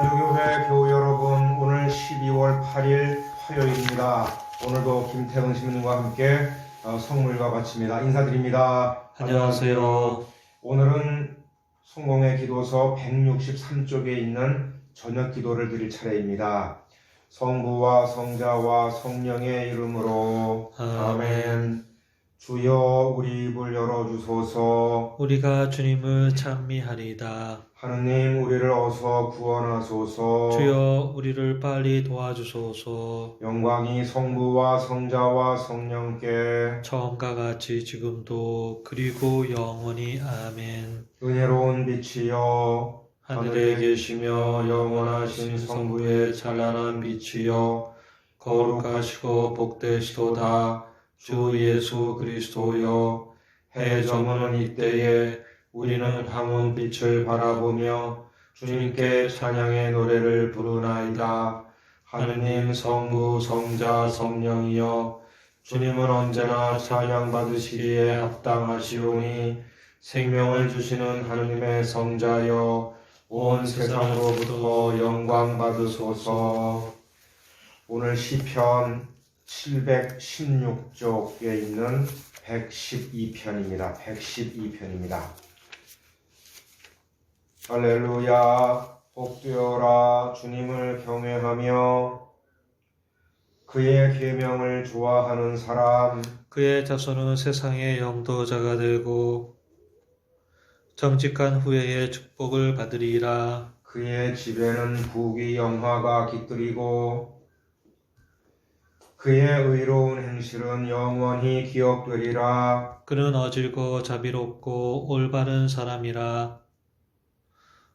한주교회 교우 여러분, 오늘 12월 8일 화요일입니다. 오늘도 김태근 시민과 함께 어, 성물과 바칩니다. 인사드립니다. 안녕하세요. 오늘은 성공의 기도서 163쪽에 있는 저녁 기도를 드릴 차례입니다. 성부와 성자와 성령의 이름으로 아멘. 주여 우리 입을 열어 주소서. 우리가 주님을 찬미하리이다. 하느님 우리를 어서 구원하소서. 주여 우리를 빨리 도와주소서. 영광이 성부와 성자와 성령께 처음과 같이 지금도 그리고 영원히 아멘. 은혜로운 빛이여 하늘에 계시며 영원하신 성부의 찬란한 빛이여 거룩하시고 복되시도다. 주 예수 그리스도여 해 저무는 이때에 우리는 항운 빛을 바라보며 주님께 찬양의 노래를 부르나이다. 하느님 성부 성자 성령이여 주님은 언제나 찬양 받으시기에 합당하시오니 생명을 주시는 하느님의 성자여 온 세상으로부터 영광 받으소서. 오늘 시편 716쪽에 있는 112편입니다. 112편입니다. 할렐루야 복되어라 주님을 경외하며 그의 계명을 좋아하는 사람 그의 자손은 세상의 영도자가 되고 정직한 후에의 축복을 받으리라. 그의 집에는 부귀 영화가 깃들이고 그의 의로운 행실은 영원히 기억되리라. 그는 어질고 자비롭고 올바른 사람이라.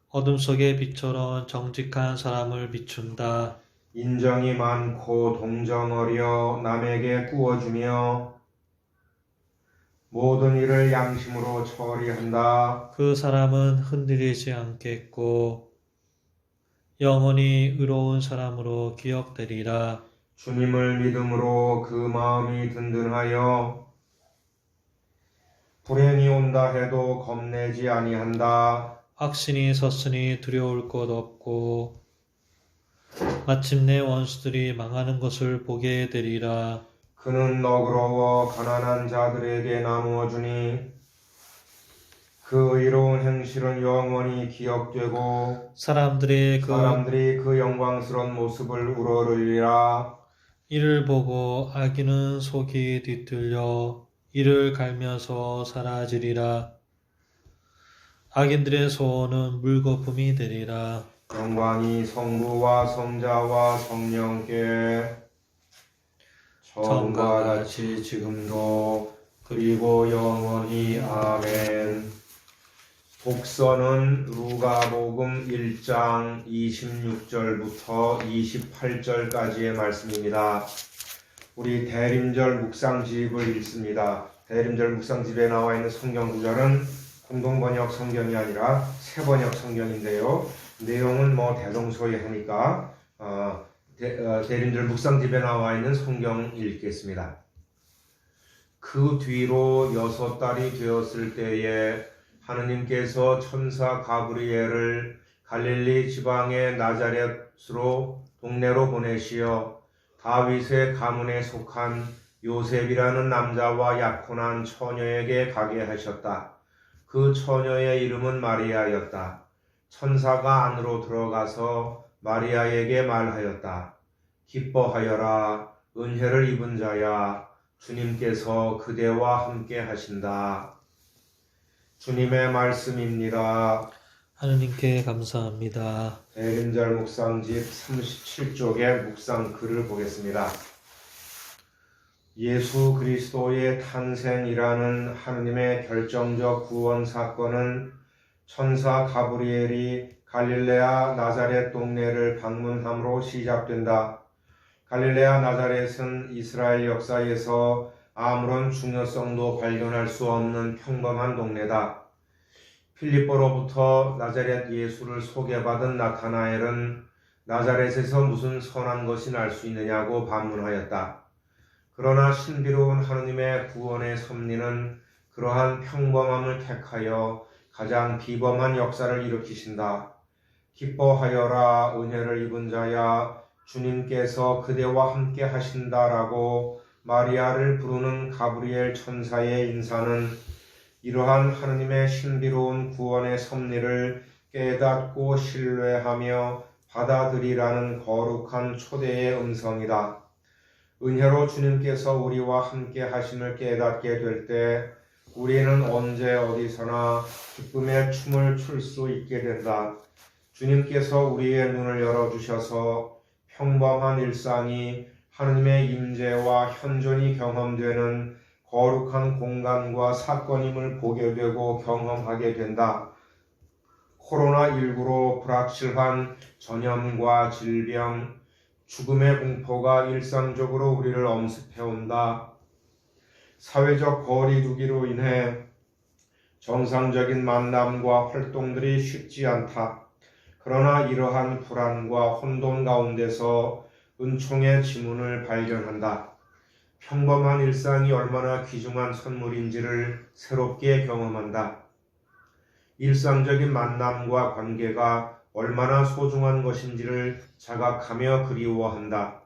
어둠 속의 빛처럼 정직한 사람을 비춘다. 인정이 많고 동정어려 남에게 꾸어주며 모든 일을 양심으로 처리한다. 그 사람은 흔들리지 않겠고 영원히 의로운 사람으로 기억되리라. 주님을 믿음으로 그 마음이 든든하여 불행이 온다 해도 겁내지 아니한다. 확신이 섰으니 두려울 것 없고 마침내 원수들이 망하는 것을 보게 되리라. 그는 너그러워 가난한 자들에게 나누어 주니 그 의로운 행실은 영원히 기억되고 사람들의 그 사람들이 그 영광스러운 모습을 우러르리라. 이를 보고 아기는 속이 뒤틀려 이를 갈면서 사라지리라. 악인들의 소원은 물거품이 되리라. 영광이 성부와 성자와 성령께 처음과 같이 지금도 그리고 영원히 아멘. 독서는 루가복음 1장 26절부터 28절까지의 말씀입니다. 우리 대림절 묵상집을 읽습니다. 대림절 묵상집에 나와 있는 성경 구절은 공동번역 성경이 아니라 새 번역 성경인데요. 내용은 뭐 대동소이하니까 어, 대, 어, 대림절 묵상집에 나와 있는 성경 읽겠습니다. 그 뒤로 여섯 달이 되었을 때에 하느님께서 천사 가브리엘을 갈릴리 지방의 나자렛으로 동네로 보내시어 다윗의 가문에 속한 요셉이라는 남자와 약혼한 처녀에게 가게 하셨다. 그 처녀의 이름은 마리아였다. 천사가 안으로 들어가서 마리아에게 말하였다. 기뻐하여라. 은혜를 입은 자야. 주님께서 그대와 함께 하신다. 주님의 말씀입니다. 하느님께 감사합니다. 대림절 묵상집 37쪽의 묵상 글을 보겠습니다. 예수 그리스도의 탄생이라는 하느님의 결정적 구원 사건은 천사 가브리엘이 갈릴레아 나자렛 동네를 방문함으로 시작된다. 갈릴레아 나자렛은 이스라엘 역사에서 아무런 중요성도 발견할 수 없는 평범한 동네다. 필리포로부터 나자렛 예수를 소개받은 나타나엘은 나자렛에서 무슨 선한 것이 날 수 있느냐고 반문하였다. 그러나 신비로운 하느님의 구원의 섭리는 그러한 평범함을 택하여 가장 비범한 역사를 일으키신다. 기뻐하여라 은혜를 입은 자야 주님께서 그대와 함께 하신다라고 마리아를 부르는 가브리엘 천사의 인사는 이러한 하느님의 신비로운 구원의 섭리를 깨닫고 신뢰하며 받아들이라는 거룩한 초대의 음성이다. 은혜로 주님께서 우리와 함께 하심을 깨닫게 될 때 우리는 언제 어디서나 기쁨의 춤을 출 수 있게 된다. 주님께서 우리의 눈을 열어주셔서 평범한 일상이 하느님의 임재와 현존이 경험되는 거룩한 공간과 사건임을 보게 되고 경험하게 된다. 코로나19로 불확실한 전염과 질병, 죽음의 공포가 일상적으로 우리를 엄습해온다. 사회적 거리두기로 인해 정상적인 만남과 활동들이 쉽지 않다. 그러나 이러한 불안과 혼돈 가운데서 은총의 지문을 발견한다. 평범한 일상이 얼마나 귀중한 선물인지를 새롭게 경험한다. 일상적인 만남과 관계가 얼마나 소중한 것인지를 자각하며 그리워한다.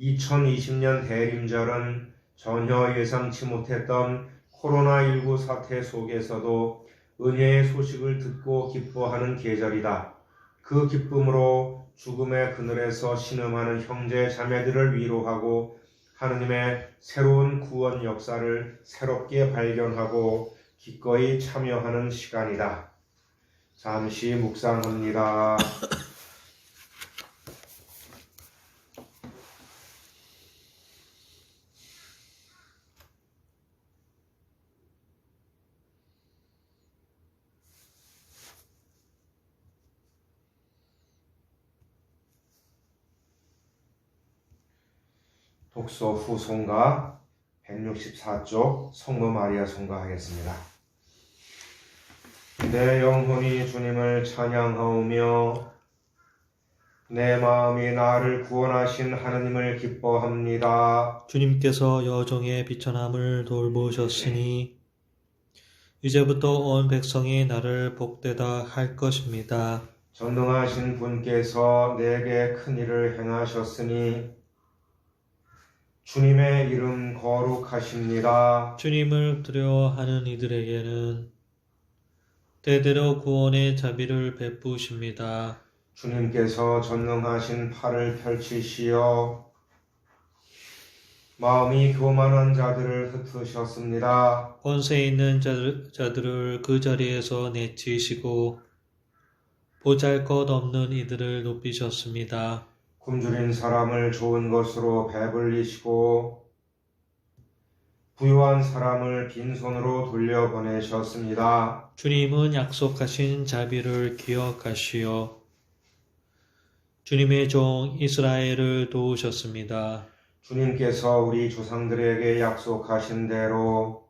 2020년 대림절은 전혀 예상치 못했던 코로나19 사태 속에서도 은혜의 소식을 듣고 기뻐하는 계절이다. 그 기쁨으로 죽음의 그늘에서 신음하는 형제 자매들을 위로하고 하느님의 새로운 구원 역사를 새롭게 발견하고 기꺼이 참여하는 시간이다. 잠시 묵상합니다. 독서 후 송가 164쪽 성모 마리아 송가하겠습니다. 내 영혼이 주님을 찬양하오며 내 마음이 나를 구원하신 하느님을 기뻐합니다. 주님께서 여종의 비천함을 돌보셨으니 이제부터 온 백성이 나를 복되다 할 것입니다. 전능하신 분께서 내게 큰 일을 행하셨으니 주님의 이름 거룩하십니다. 주님을 두려워하는 이들에게는 대대로 구원의 자비를 베푸십니다. 주님께서 전능하신 팔을 펼치시어 마음이 교만한 자들을 흩으셨습니다. 권세 있는 자들, 자들을 그 자리에서 내치시고 보잘 것 없는 이들을 높이셨습니다. 굶주린 사람을 좋은 것으로 배불리시고 부유한 사람을 빈손으로 돌려보내셨습니다. 주님은 약속하신 자비를 기억하시어 주님의 종 이스라엘을 도우셨습니다. 주님께서 우리 조상들에게 약속하신 대로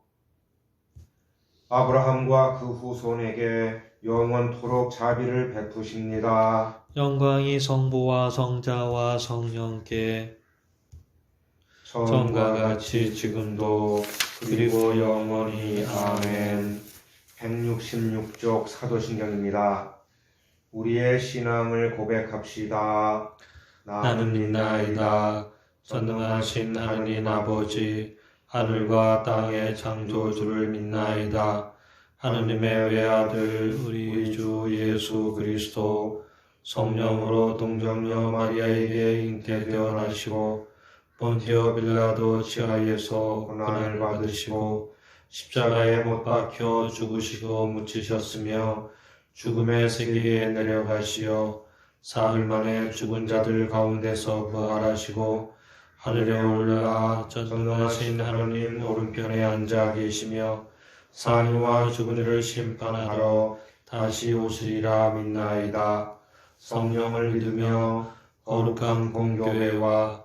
아브라함과 그 후손에게 영원토록 자비를 베푸십니다. 영광이 성부와 성자와 성령께 처음과 같이 지금도 그리고 영원히 아멘. 166쪽 사도신경입니다. 우리의 신앙을 고백합시다. 나는 믿나이다. 전능하신 하느님 아버지 하늘과 땅의 창조주를 믿나이다. 하느님의 외아들 우리 주 예수 그리스도 성령으로 동정녀 마리아에게 잉태되어 나시고 본티오 빌라도 지하에서 고난을 받으시고 십자가에 못 박혀 죽으시고 묻히셨으며 죽음의 세계에 내려가시어 사흘 만에 죽은 자들 가운데서 부활하시고 하늘에 올라 전능하신 하느님 오른편에 앉아 계시며 산이와 죽은 이를 심판하러 다시 오시리라 믿나이다. 성령을 믿으며 거룩한 공교회와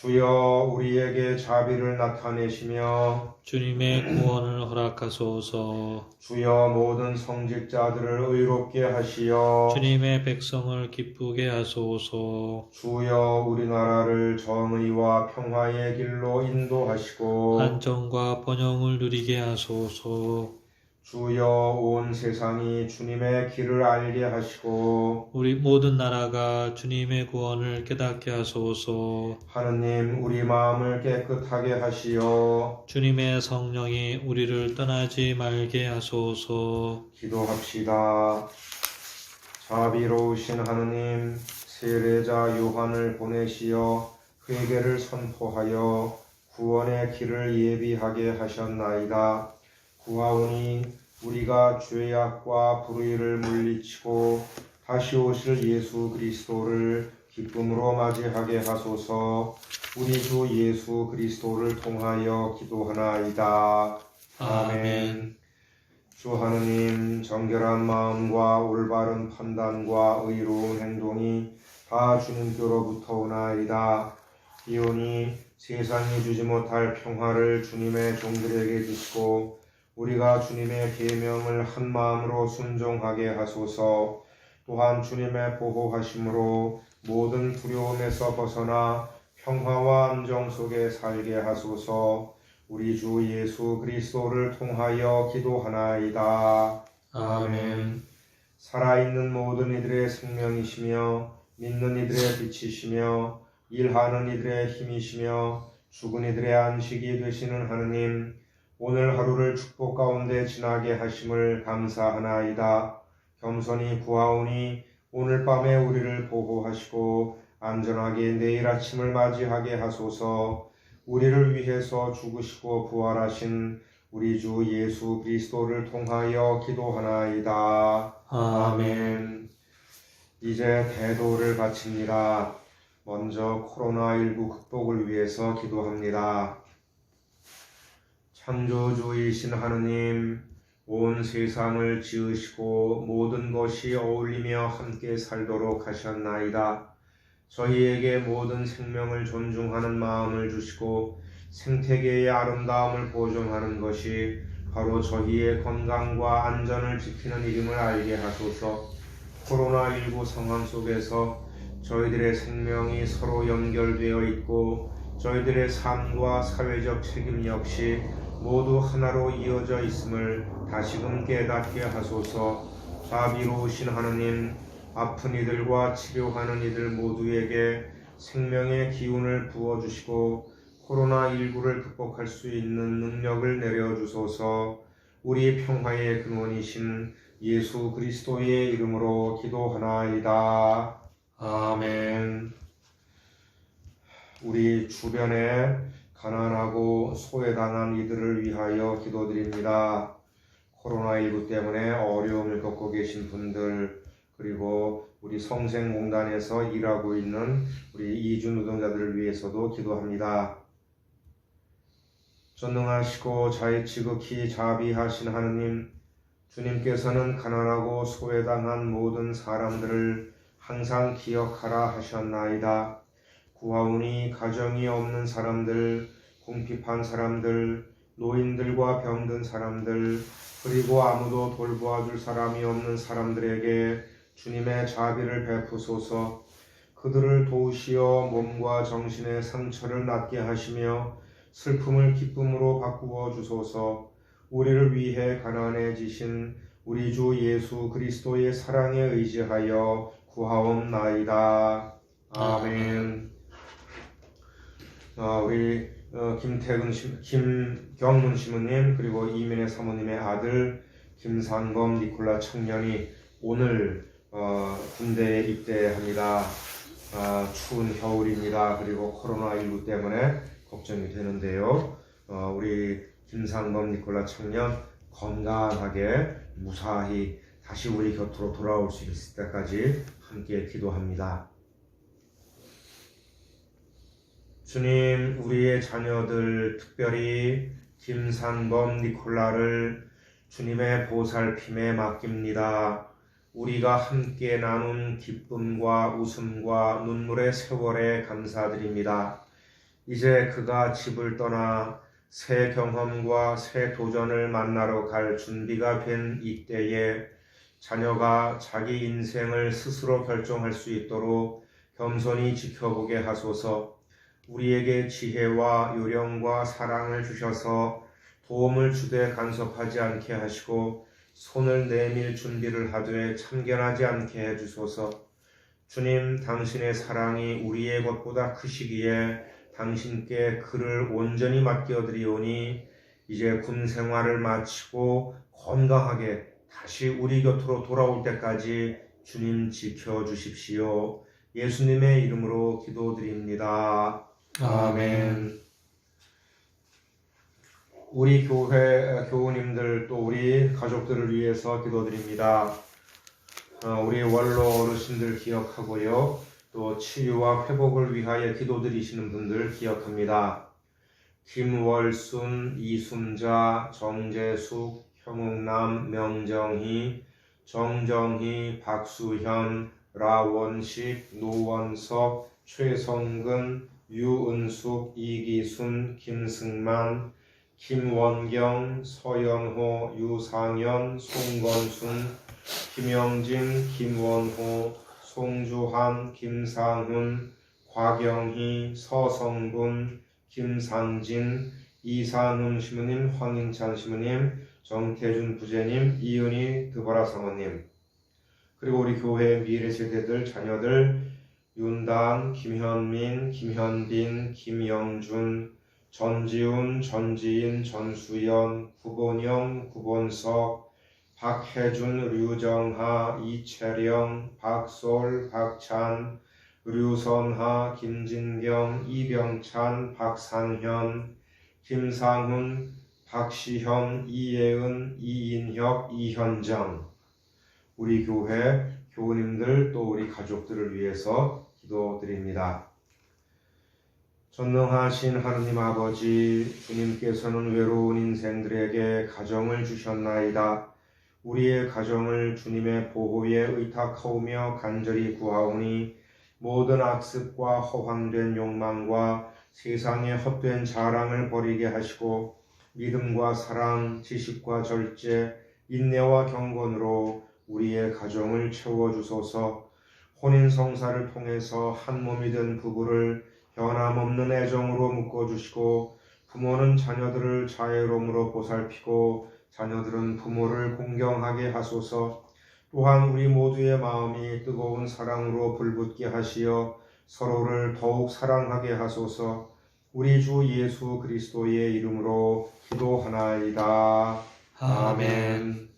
주여 우리에게 자비를 나타내시며 주님의 구원을 허락하소서. 주여 모든 성직자들을 의롭게 하시어 주님의 백성을 기쁘게 하소서. 주여 우리나라를 정의와 평화의 길로 인도하시고 안정과 번영을 누리게 하소서. 주여 온 세상이 주님의 길을 알게 하시고 우리 모든 나라가 주님의 구원을 깨닫게 하소서. 하느님 우리 마음을 깨끗하게 하시어 주님의 성령이 우리를 떠나지 말게 하소서. 기도합시다. 자비로우신 하느님 세례자 요한을 보내시어 회개를 선포하여 구원의 길을 예비하게 하셨나이다. 구하오니 우리가 죄악과 불의를 물리치고 다시 오실 예수 그리스도를 기쁨으로 맞이하게 하소서. 우리 주 예수 그리스도를 통하여 기도하나이다. 아멘. 주 하느님 정결한 마음과 올바른 판단과 의로운 행동이 다 주님께로부터 오나이다. 이오니 세상이 주지 못할 평화를 주님의 종들에게 주시고 우리가 주님의 계명을 한 마음으로 순종하게 하소서. 또한 주님의 보호하심으로 모든 두려움에서 벗어나 평화와 안정 속에 살게 하소서. 우리 주 예수 그리스도를 통하여 기도하나이다. 아멘. 살아있는 모든 이들의 생명이시며 믿는 이들의 빛이시며 일하는 이들의 힘이시며 죽은 이들의 안식이 되시는 하느님 오늘 하루를 축복 가운데 지나게 하심을 감사하나이다. 겸손히 구하오니 오늘 밤에 우리를 보호하시고 안전하게 내일 아침을 맞이하게 하소서. 우리를 위해서 죽으시고 부활하신 우리 주 예수 그리스도를 통하여 기도하나이다. 아멘. 이제 대도를 바칩니다. 먼저 코로나19 극복을 위해서 기도합니다. 창조주이신 하느님, 온 세상을 지으시고 모든 것이 어울리며 함께 살도록 하셨나이다. 저희에게 모든 생명을 존중하는 마음을 주시고 생태계의 아름다움을 보존하는 것이 바로 저희의 건강과 안전을 지키는 일임을 알게 하소서. 코로나19 상황 속에서 저희들의 생명이 서로 연결되어 있고 저희들의 삶과 사회적 책임 역시 모두 하나로 이어져 있음을 다시금 깨닫게 하소서. 자비로우신 하느님, 아픈 이들과 치료하는 이들 모두에게 생명의 기운을 부어주시고 코로나19를 극복할 수 있는 능력을 내려주소서 우리 평화의 근원이신 예수 그리스도의 이름으로 기도하나이다. 아멘. 우리 주변에 가난하고 소외당한 이들을 위하여 기도드립니다. 코로나19 때문에 어려움을 겪고 계신 분들, 그리고 우리 성생공단에서 일하고 있는 우리 이주 노동자들을 위해서도 기도합니다. 전능하시고 자의 지극히 자비하신 하느님, 주님께서는 가난하고 소외당한 모든 사람들을 항상 기억하라 하셨나이다. 구하오니 가정이 없는 사람들, 궁핍한 사람들, 노인들과 병든 사람들, 그리고 아무도 돌보아줄 사람이 없는 사람들에게 주님의 자비를 베푸소서 그들을 도우시어 몸과 정신의 상처를 낫게 하시며 슬픔을 기쁨으로 바꾸어 주소서 우리를 위해 가난해지신 우리 주 예수 그리스도의 사랑에 의지하여 구하옵나이다. 아멘. 어, 우리 어, 김태근 시, 김경문 시모님 그리고 이민혜 사모님의 아들 김상범 니콜라 청년이 오늘 어, 군대에 입대합니다. 아, 추운 겨울입니다. 그리고 코로나19 때문에 걱정이 되는데요. 어, 우리 김상범 니콜라 청년 건강하게 무사히 다시 우리 곁으로 돌아올 수 있을 때까지 함께 기도합니다. 주님, 우리의 자녀들, 특별히 김상범 니콜라를 주님의 보살핌에 맡깁니다. 우리가 함께 나눈 기쁨과 웃음과 눈물의 세월에 감사드립니다. 이제 그가 집을 떠나 새 경험과 새 도전을 만나러 갈 준비가 된 이때에 자녀가 자기 인생을 스스로 결정할 수 있도록 겸손히 지켜보게 하소서 우리에게 지혜와 요령과 사랑을 주셔서 도움을 주되 간섭하지 않게 하시고 손을 내밀 준비를 하되 참견하지 않게 해주소서. 주님, 당신의 사랑이 우리의 것보다 크시기에 당신께 그를 온전히 맡겨드리오니 이제 군 생활을 마치고 건강하게 다시 우리 곁으로 돌아올 때까지 주님 지켜주십시오. 예수님의 이름으로 기도드립니다. 아멘. 우리 교회 교우님들 또 우리 가족들을 위해서 기도드립니다. 어, 우리 원로 어르신들 기억하고요. 또 치유와 회복을 위하여 기도드리시는 분들 기억합니다. 김월순, 이순자, 정재숙, 형욱남, 명정희, 정정희, 박수현, 라원식, 노원석, 최성근, 유은숙, 이기순, 김승만, 김원경, 서영호, 유상현, 송건순, 김영진, 김원호, 송주환, 김상훈, 곽영희, 서성군, 김상진, 이산훈 시무님, 황인찬 시무님, 정태준 부제님, 이은희 드보라 사모님, 그리고 우리 교회 미래 세대들 자녀들 윤단, 김현민, 김현빈, 김영준, 전지훈, 전지인, 전수연, 구본영, 구본석, 박혜준, 류정하, 이채령, 박솔, 박찬, 류선하, 김진경, 이병찬, 박상현, 김상훈, 박시현, 이예은, 이인혁, 이현정. 우리 교회 교우님들 또 우리 가족들을 위해서 기도드립니다. 전능하신 하느님 아버지 주님께서는 외로운 인생들에게 가정을 주셨나이다. 우리의 가정을 주님의 보호에 의탁하오며 간절히 구하오니 모든 악습과 허황된 욕망과 세상의 헛된 자랑을 버리게 하시고 믿음과 사랑, 지식과 절제, 인내와 경건으로 우리의 가정을 채워주소서 혼인 성사를 통해서 한 몸이 된 부부를 변함없는 애정으로 묶어주시고 부모는 자녀들을 자애로움으로 보살피고 자녀들은 부모를 공경하게 하소서 또한 우리 모두의 마음이 뜨거운 사랑으로 불붙게 하시어 서로를 더욱 사랑하게 하소서 우리 주 예수 그리스도의 이름으로 기도하나이다. 아멘.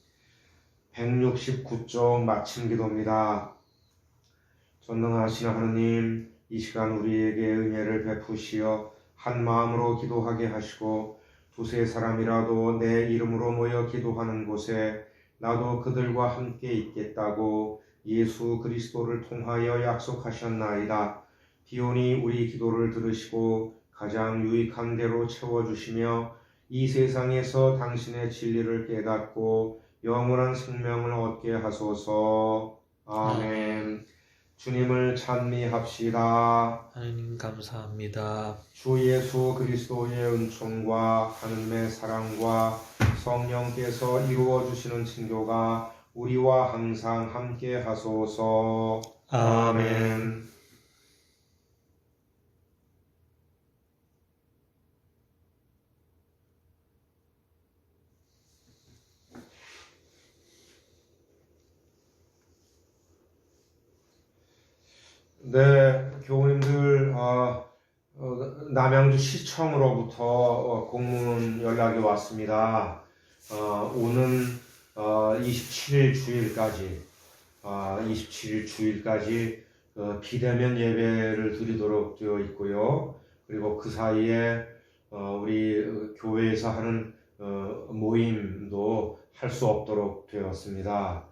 169쪽 마침 기도입니다. 전능하신 하느님, 이 시간 우리에게 은혜를 베푸시어 한 마음으로 기도하게 하시고 두세 사람이라도 내 이름으로 모여 기도하는 곳에 나도 그들과 함께 있겠다고 예수 그리스도를 통하여 약속하셨나이다. 비오니 우리 기도를 들으시고 가장 유익한 대로 채워주시며 이 세상에서 당신의 진리를 깨닫고 영원한 생명을 얻게 하소서. 아멘. 주님을 찬미합시다. 하나님 감사합니다. 주 예수 그리스도의 은총과 하느님의 사랑과 성령께서 이루어 주시는 친교가 우리와 항상 함께 하소서. 아멘. 네, 교우님들, 아, 어, 남양주 시청으로부터 어, 공문 연락이 왔습니다. 어, 오는 어, 27일 주일까지 아, 27일 주일까지 어, 비대면 예배를 드리도록 되어 있고요. 그리고 그 사이에 어, 우리 어, 교회에서 하는 어, 모임도 할 수 없도록 되었습니다.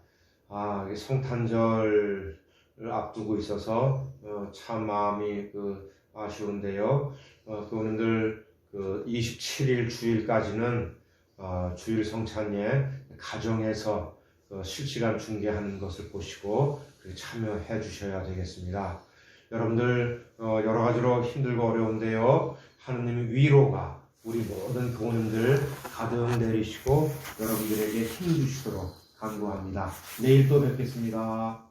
아, 이게 성탄절을 앞두고 있어서 어, 참 마음이 그 아쉬운데요. 어, 교우님들 그 27일 주일까지는 어, 주일 성찬예 가정에서 어, 실시간 중계하는 것을 보시고 그 참여해 주셔야 되겠습니다. 여러분들 어, 여러 가지로 힘들고 어려운데요. 하느님의 위로가 우리 모든 교우님들 가득 내리시고 여러분들에게 힘 주시도록 간구합니다. 내일 또 뵙겠습니다.